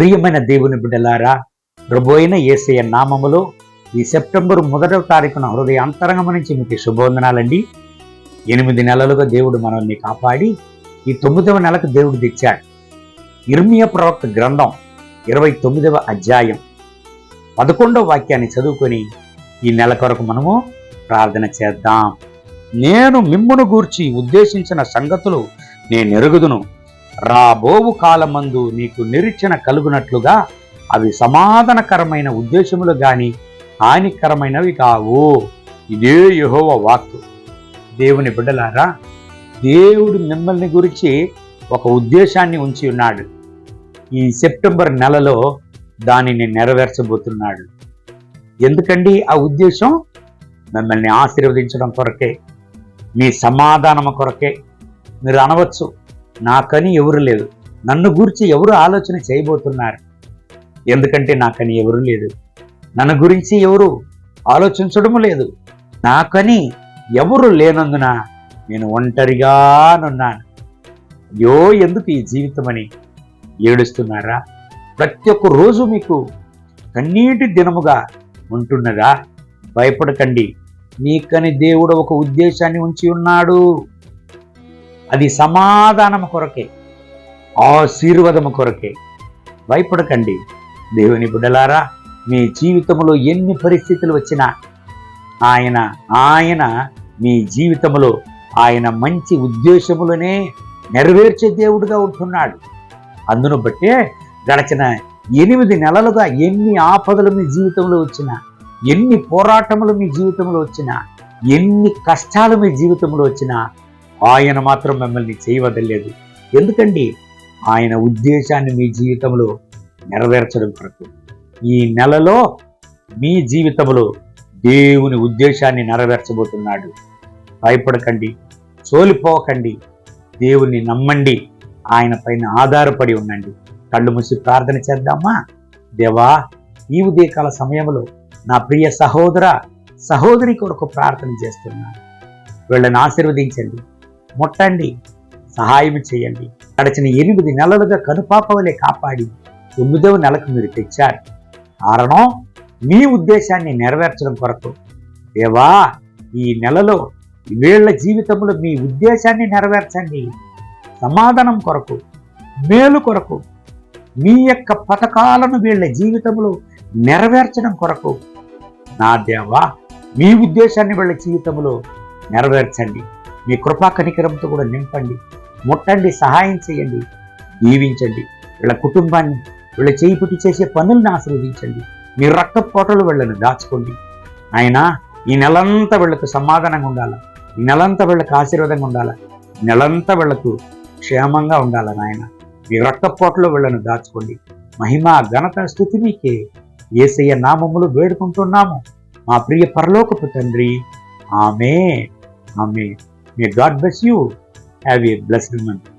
ప్రియమైన దేవుని బిడ్డలారా ప్రభు ఏసయ ఏసయ్య నామములో ఈ సెప్టెంబర్ మొదటవ తారీఖున హృదయ అంతరంగం నుంచి మీకు శుభవందనాలండి. ఎనిమిది నెలలుగా దేవుడు మనల్ని కాపాడి ఈ తొమ్మిదవ నెలకు దేవుడు తెచ్చాడు. ఇర్మియ ప్రవక్త గ్రంథం ఇరవై తొమ్మిదవ అధ్యాయం పదకొండవ వాక్యాన్ని చదువుకొని ఈ నెల కొరకు మనము ప్రార్థన చేద్దాం. నేను మిమ్మును గూర్చి ఉద్దేశించిన సంగతులు నేను ఎరుగుదును రాబోవు కాలమందు నీకు నిరీక్షణ కలుగునట్లుగా అవి సమాధానకరమైన ఉద్దేశములు గాని హానికరమైనవి కావు. ఇదే యహోవ వాక్కు. దేవుని బిడ్డలారా దేవుడు మిమ్మల్ని గురించి ఒక ఉద్దేశాన్ని ఉంచి ఉన్నాడు. ఈ సెప్టెంబర్ నెలలో దానిని నెరవేర్చబోతున్నాడు. ఎందుకండి ఆ ఉద్దేశం? మిమ్మల్ని ఆశీర్వదించడం కొరకే మీ సమాధానం కొరకే మీరు అనవచ్చు. నాకని ఎవరు లేదు నన్ను గురించి ఎవరు ఆలోచన చేయబోతున్నారు? ఎందుకంటే నాకని ఎవరు లేదు నన్ను గురించి ఎవరు ఆలోచించడము లేదు. నాకని ఎవరు లేనందున నేను ఒంటరిగానున్నాను అయ్యో ఎందుకు ఈ జీవితం అని ఏడుస్తున్నారా? ప్రతి ఒక్క రోజు మీకు కన్నీటి దినముగా ఉంటున్నదా? భయపడకండి. మీకని దేవుడు ఒక ఉద్దేశాన్ని ఉంచి ఉన్నాడు. అది సమాధానము కొరకే ఆశీర్వాదము కొరకే. భయపడకండి. దేవుని బిడ్డలారా మీ జీవితంలో ఎన్ని పరిస్థితులు వచ్చినా ఆయన ఆయన మీ జీవితంలో ఆయన మంచి ఉద్దేశములనే నెరవేర్చే దేవుడుగా ఉంటున్నాడు. అందును బట్టే గడచిన ఎనిమిది నెలలుగా ఎన్ని ఆపదలు మీ జీవితంలో వచ్చినా ఎన్ని పోరాటములు మీ జీవితంలో వచ్చినా ఎన్ని కష్టాలు మీ జీవితంలో వచ్చినా ఆయన మాత్రం మిమ్మల్ని చేయవదలేదు ఎందుకండి ఆయన ఉద్దేశాన్ని మీ జీవితంలో నెరవేర్చడం కొరకు. ఈ నెలలో మీ జీవితంలో దేవుని ఉద్దేశాన్ని నెరవేర్చబోతున్నాడు. భయపడకండి సోలిపోకండి దేవుని నమ్మండి ఆయన పైన ఆధారపడి ఉండండి. కళ్ళు మూసి ప్రార్థన చేద్దామా? దేవా ఈ ఉదయకాల సమయంలో నా ప్రియ సహోదర సహోదరి కొరకు ప్రార్థన చేస్తున్నాను. వీళ్ళని ఆశీర్వదించండి. ముట్టండి సహాయం చేయండి. గడిచిన ఎనిమిది నెలలుగా కనుపాపవలే కాపాడి తొమ్మిదవ నెలకు మీరు తెచ్చారు. కారణం మీ ఉద్దేశాన్ని నెరవేర్చడం కొరకు. దేవా ఈ నెలలో వీళ్ళ జీవితంలో మీ ఉద్దేశాన్ని నెరవేర్చండి. సమాధానం కొరకు మేలు కొరకు మీ యొక్క పథకాలను వీళ్ళ జీవితంలో నెరవేర్చడం కొరకు. నా దేవా మీ ఉద్దేశాన్ని వీళ్ళ జీవితంలో నెరవేర్చండి. మీ కృపా కనికరంతో కూడా నింపండి. ముట్టండి సహాయం చేయండి దీవించండి. వీళ్ళ కుటుంబాన్ని వీళ్ళ చేయి పుట్టి చేసే పనులను ఆశీర్వదించండి. మీ రక్త పోటలు వీళ్ళని దాచుకోండి. ఆయన ఈ నెలంతా వీళ్ళకు సమాధానంగా ఉండాలి? ఈ నెలంతా వీళ్ళకు ఆశీర్వాదంగా ఉండాలి? నెలంతా వీళ్ళకు క్షేమంగా ఉండాలి నాయన? మీ రక్తపోటలో వీళ్ళను దాచుకోండి. మహిమ ఘనత స్థుతి మీకే ఏసయ్య నామములు వేడుకుంటున్నాము. మా ప్రియ పరలోకపు తండ్రి. ఆమె ఆమె May God bless you. Have a blessed month.